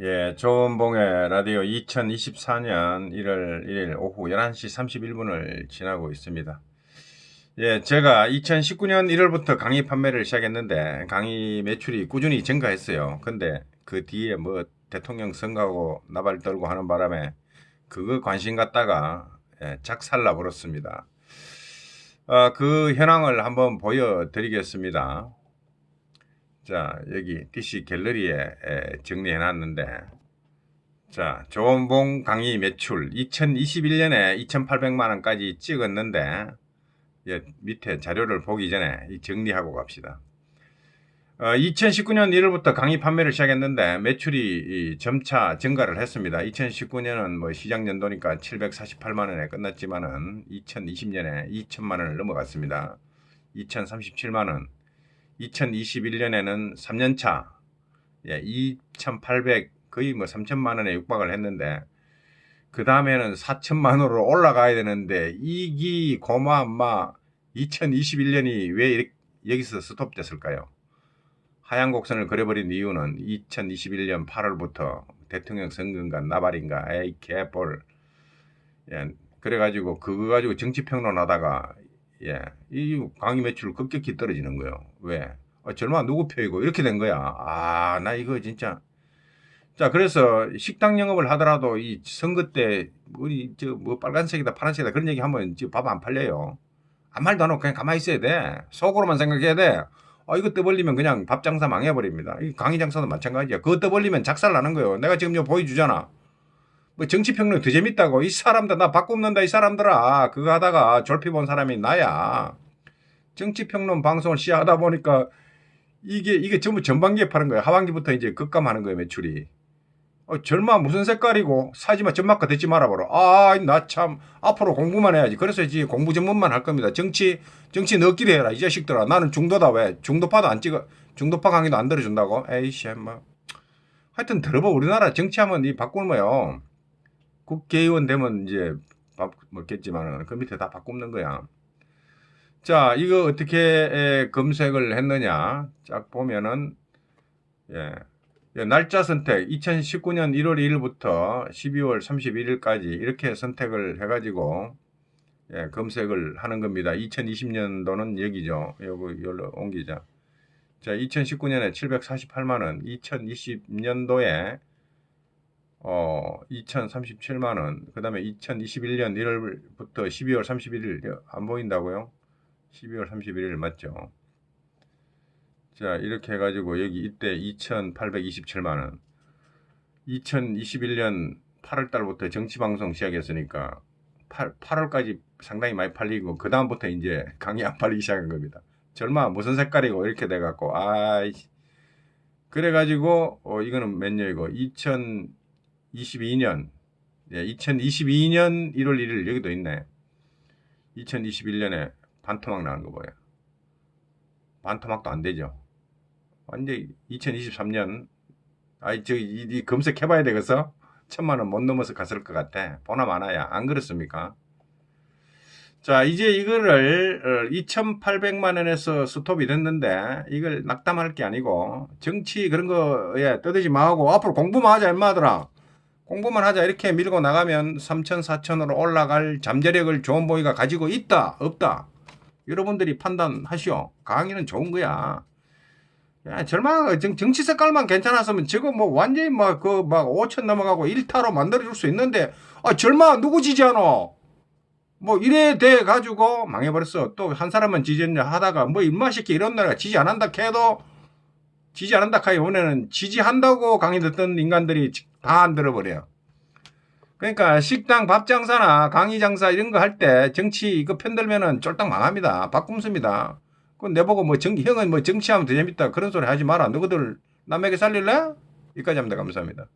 예, 조은봉의 라디오 2024년 1월 1일 오후 11시 31분을 지나고 있습니다. 예, 제가 2019년 1월부터 강의 판매를 시작했는데 강의 매출이 꾸준히 증가했어요. 근데 그 뒤에 뭐 대통령 선거하고 나발 떨고 하는 바람에 그거 관심 갖다가 예, 작살나 버렸습니다. 아, 그 현황을 한번 보여드리겠습니다. 자, 여기 DC 갤러리에 에, 정리해 놨는데, 자, 조원봉 강의 매출 2021년에 2,800만 원까지 찍었는데, 예, 밑에 자료를 보기 전에 이 정리하고 갑시다. 어, 2019년 1월부터 강의 판매를 시작했는데 매출이 이 점차 증가를 했습니다. 2019년은 뭐 시장 연도니까 748만 원에 끝났지만은 2020년에 2천만 원을 넘어갔습니다. 2,037만 원. 2021년에는 3년차 예, 2,800 거의 뭐 3천만 원에 육박을 했는데 그 다음에는 4천만 원으로 올라가야 되는데 이기 고마마 2021년이 왜 이렇게 여기서 스톱됐을까요? 하얀 곡선을 그려버린 이유는 2021년 8월부터 대통령 선거인가 나발인가 에이 개볼 예, 그래가지고 그거 가지고 정치평론하다가 예, 이 강의 매출 급격히 떨어지는 거예요. 왜? 어, 절마 누구 표이고 이렇게 된 거야. 아, 나 이거 진짜. 자, 그래서 식당 영업을 하더라도 이 선거 때 우리 저 뭐 빨간색이다 파란색이다 그런 얘기 하면 밥 안 팔려요. 아무 말도 안 하고 그냥 가만히 있어야 돼. 속으로만 생각해야 돼. 아, 이거 떠벌리면 그냥 밥 장사 망해버립니다. 이 강의 장사도 마찬가지야. 그거 떠벌리면 작살 나는 거예요. 내가 지금 요 보여주잖아. 뭐 정치평론 더 재밌다고. 이 사람들 나 바꿔놓는다 이 사람들아. 그거 하다가 졸피 본 사람이 나야. 정치평론 방송을 시작하다 보니까 이게 이게 전부 전반기에 파는 거예요 하반기부터 이제 급감하는 거예요 매출이. 어, 절마 무슨 색깔이고. 사지마 점막가 듣지 말아보라 아나 참 앞으로 공부만 해야지. 그래서 이제 공부 전문만 할 겁니다. 정치 정치 너끼리 해라 이 자식들아. 나는 중도다 왜? 중도파도 안 찍어. 중도파 강의도 안 들어준다고? 에이씨 뭐. 하여튼 들어봐 우리나라. 정치하면 이 바꾸면요 국회의원 되면 이제 밥 먹겠지만 그 밑에 다 바꾸는 거야. 자, 이거 어떻게 에, 검색을 했느냐? 쫙 보면은 예. 예, 날짜 선택 2019년 1월 1일부터 12월 31일까지 이렇게 선택을 해가지고 예, 검색을 하는 겁니다. 2020년도는 여기죠. 요거 열로 옮기자. 자, 2019년에 748만 원, 2020년도에 어, 2,037만 원. 그다음에 2021년 1월부터 12월 31일 안 보인다고요? 12월 31일 맞죠? 자, 이렇게 해 가지고 여기 이때 2,827만 원. 2021년 8월 달부터 정치 방송 시작했으니까 8, 8월까지 상당히 많이 팔리고 그 다음부터 이제 강의 안 팔리기 시작한 겁니다. 절마 무슨 색깔이고 이렇게 돼 갖고 아이 그래 가지고 어 이거는 몇 년이고 2000 22년, 예, 2022년 1월 1일 여기도 있네. 2021년에 반토막 나온 거 뭐야? 반토막도 안 되죠. 완전 2023년, 아이, 저, 이, 이 검색해봐야 되겠어? 천만 원 못 넘어서 갔을 것 같아. 보나 마나야. 안 그렇습니까? 자, 이제 이거를 2,800만 원에서 스톱이 됐는데 이걸 낙담할 게 아니고 정치 그런 거에 떠들지 마고 앞으로 공부만 하자 임마들아. 공부만 하자 이렇게 밀고 나가면 3천 4천으로 올라갈 잠재력을 좋은 보이가 가지고 있다 없다. 여러분들이 판단하시오. 강의는 좋은 거야. 야 절망 정, 정치 색깔만 괜찮았으면 저거 뭐 완전히 막그 막 5천 넘어가고 1타로 만들어줄 수 있는데 아 절망 누구 지지하노? 뭐 이래 돼 가지고 망해버렸어. 또 한 사람만 지지했냐 하다가 뭐 입맛있게 이런 나라가 지지 안 한다 해도 지지 안 한다 카이 이번에는 지지한다고 강의 듣던 인간들이 다 안 들어버려요. 그러니까 식당 밥 장사나 강의 장사 이런 거 할 때 정치 이거 편들면은 쫄딱 망합니다. 바꿈습니다. 그 내보고 뭐 정, 형은 뭐 정치하면 더 재밌다 그런 소리 하지 마라. 너희들 남에게 살릴래? 여기까지 합니다. 감사합니다.